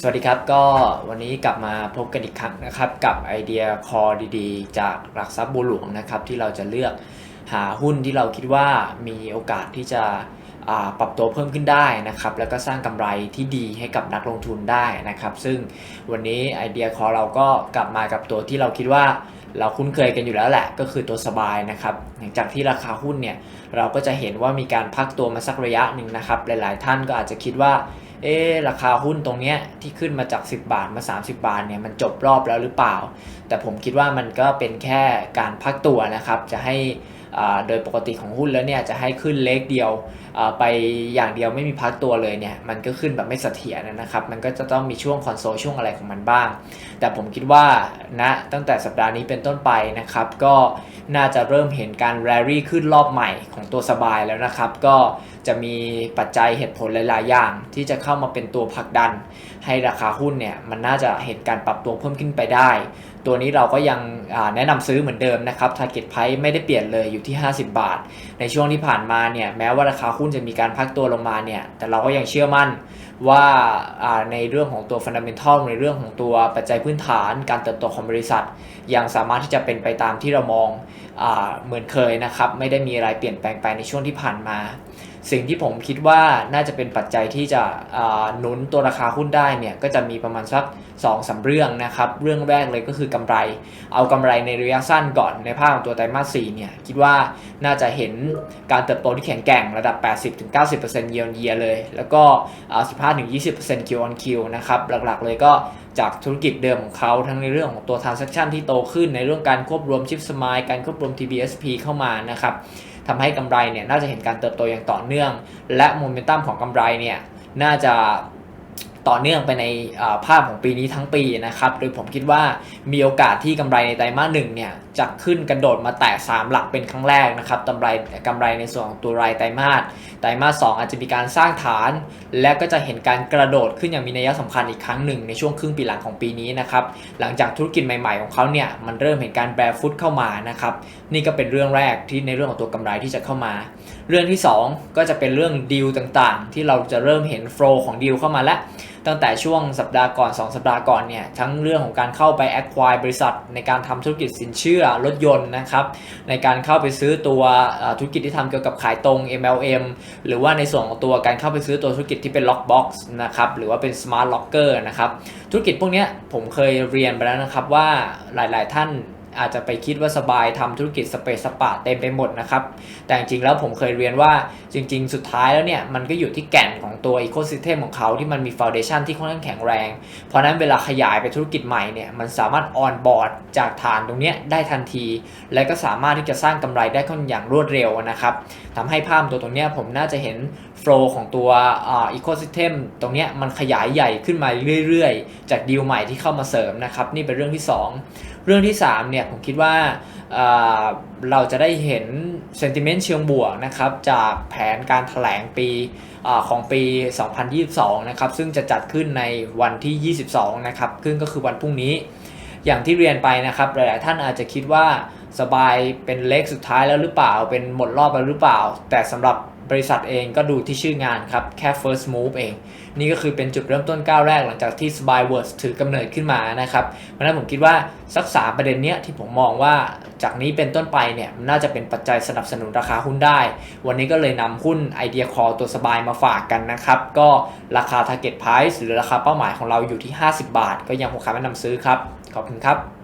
สวัสดีครับก็วันนี้กลับมาพบกันอีกครั้งนะครับกับไอเดียคอดีๆ จากหลักทรัพย์บัวหลวงนะครับที่เราจะเลือกหาหุ้นที่เราคิดว่ามีโอกาสที่จะปรับตัวเพิ่มขึ้นได้นะครับแล้วก็สร้างกำไรที่ดีให้กับนักลงทุนได้นะครับ ซึ่งวันนี้ไอเดียคอเราก็กลับมากับตัวที่เราคิดว่าเราคุ้นเคยกันอยู่แล้วแหละก็คือตัวสบายนะครับหลังจากที่ราคาหุ้นเนี่ยเราก็จะเห็นว่ามีการพักตัวมาสักระยะหนึ่งนะครับหลาย ๆ ท่านก็อาจจะคิดว่า เอ๊ราคาหุ้นตรงเนี้ยที่ขึ้นมาจาก 10 บาทมา 30 บาทเนี่ยมันจบรอบแล้วหรือเปล่า แต่ผมคิดว่ามันก็เป็นแค่การพักตัวนะครับ จะให้ โดยปกติของหุ้นแล้วเนี่ยจะให้ขึ้นเล็กเดียวไปอย่างเดียวไม่มีพักตัวเลยเนี่ยมันก็ขึ้นแบบไม่เสถียรนะครับ มันก็จะต้องมีช่วงคอนโซลช่วงอะไรของมันบ้าง แต่ผมคิดว่าณนะตั้งแต่สัปดาห์นี้เป็นต้นไปนะครับ ก็น่าจะเริ่มเห็นการแรรี่ขึ้นรอบใหม่ของตัวสบายแล้วนะครับ ก็จะมีปัจจัยเหตุผลหลาย ๆ อย่าง ที่จะเข้ามาเป็นตัวผลักดัน ให้ราคาหุ้นเนี่ยมันน่าจะเห็นการปรับตัวเพิ่มขึ้นไปได้ ตัวนี้เราก็ยังแนะนำซื้อเหมือนเดิมนะครับ target price ไม่ได้เปลี่ยนเลยอยู่ที่ 50 บาท ในช่วงที่ผ่านมาเนี่ยแม้ว่าราคาหุ้นจะมีการพักตัวลงมาเนี่ยแต่เราก็ยังเชื่อมั่น ว่าในเรื่องของตัว fundamental ในเรื่องของตัวปัจจัยพื้นฐาน การเติบโตของบริษัท ยังสามารถที่จะเป็นไปตามที่เรามองอเหมือนเคยนะครับ ไม่ได้มีอะไรเปลี่ยนแปลงไปในช่วงที่ผ่านมา สิ่งที่ผมคิดว่าน่าจะเป็นปัจจัยที่จะหนุนตัวราคาหุ้นได้เนี่ยก็จะมีประมาณสัก2อสาเรื่องนะครับ เรื่องแรกเลยก็คือกำไร เอากำไรในระยะสั้นก่อนในภาพของตัวไตรมาส4เนี่ยคิดว่าน่าจะเห็นการเติบโตที่แข็งแกร่งระดับ 80-90% year on year เลย แล้วก็อ่า15-20% Q on Q นะครับหลักๆเลยก็จากธุรกิจเดิมของเขาทั้งในเรื่องของตัว transaction ที่โตขึ้นในเรื่องการควบรวมชิปสมายการควบรวม TBSP เข้ามานะครับทำให้กำไรเนี่ยน่าจะเห็นการเติบโตอย่างต่อเนื่อง และโมเมนตัมของกำไรเนี่ยน่าจะ ต่อเนื่องไปในภาพของปีนี้ทั้งปีนะครับ โดยผมคิดว่ามีโอกาสที่กำไรในไตรมาสหนึ่งเนี่ยจะขึ้นกระโดดมาแตะ3หลักเป็นครั้งแรกนะครับกำไรกำไรในส่วนของตัวรายไตรมาส ไตรมาส2อาจจะมีการสร้างฐาน และก็จะเห็นการกระโดดขึ้นอย่างมีนัยสำคัญอีกครั้งหนึ่งในช่วงครึ่งปีหลังของปีนี้นะครับ หลังจากธุรกิจใหม่ๆของเขาเนี่ยมันเริ่มเห็นการแบรฟุตเข้ามานะครับ นี่ก็เป็นเรื่องแรกที่ในเรื่องของตัวกำไรที่จะเข้ามา เรื่องที่ 2 ก็จะเป็นเรื่องดีลต่างๆ ที่เราจะเริ่มเห็นโฟล์ของดีลเข้ามาแล้ว ตั้งแต่ช่วงสัปดาห์ก่อน 2 สัปดาห์ก่อนเนี่ยทั้งเรื่องของการเข้าไป acquire บริษัท ในการทำธุรกิจสินเชื่อรถยนต์นะครับในการเข้าไปซื้อตัวธุรกิจที่ทำเกี่ยวกับขายตรง MLM หรือว่าในส่วนของตัวการเข้าไปซื้อตัวธุรกิจที่เป็น Lockbox นะครับหรือว่าเป็น Smart Locker นะครับธุรกิจพวกนี้ผมเคยเรียนไปแล้วนะครับว่าหลาย ๆ ท่าน อาจจะไปคิดว่าสบายทำธุรกิจสเปซสปะเต็มไปหมดนะครับ แต่จริงๆแล้วผมเคยเรียนว่าจริงๆ สุดท้ายแล้วเนี่ย มันก็อยู่ที่แก่นของตัวอีโค y ิสเต็มของเขาที่มันมีฟ u n เดชันที่ค่อนข้างแข็งแรง เพราะนั้นเวลาขยายไปธุรกิจใหม่เนี่ย มันสามารถออนบอร์ดจากฐานตรงเนี้ยได้ทันที และก็สามารถที่จะสร้างกำไรได้ค่อนอย่างรวดเร็วนะครับทำให้ภาพตัวตรงเนี้ยผมน่าจะเห็นโฟล์ของตัวอีโค y ิสเต็มตรงเนี้ยมันขยายใหญ่ขึ้นมาเรื่อยๆ จากดีลใหม่ที่เข้ามาเสริมนะครับนี่เป็นเรื่องที่ 2 เรื่องที่3เนี่ยผมคิดว่าเราจะได้เห็น sentiment เชิงบวกนะครับจากแผนการถแถลงปีอของปี 2022 นะครับซึ่งจะจัดขึ้นในวันที่ 22 นะครับซึ่งก็คือวันพรุ่งนี้ อย่างที่เรียนไปนะครับหลายๆท่านอาจจะคิดว่าสบายเป็นเล็กสุดท้ายแล้วหรือเปล่า เป็นหมดรอบแล้วหรือเปล่า แต่สำหรับ บริษัทเองก็ดูที่ชื่องานครับ แค่ first move เอง นี่ก็คือเป็นจุดเริ่มต้นก้าวแรกหลังจากที่ s p y w o r d s ถือกำเนิดขึ้นมานะครับ เพราะนั้นผมคิดว่าสักสาประเด็นเนี้ยที่ผมมองว่าจากนี้เป็นต้นไปเนี่ยมันน่าจะเป็นปัจจัยสนับสนุนราคาหุ้นได้ วันนี้ก็เลยนำหุ้นไอเดียคอตัวสบายมาฝากกันนะครับ ก็ราคา target price หรือราคาเป้าหมายของเราอยู่ที่ 50 บาท ก็ยังคงคำแนะนำซื้อครับ ขอบคุณครับ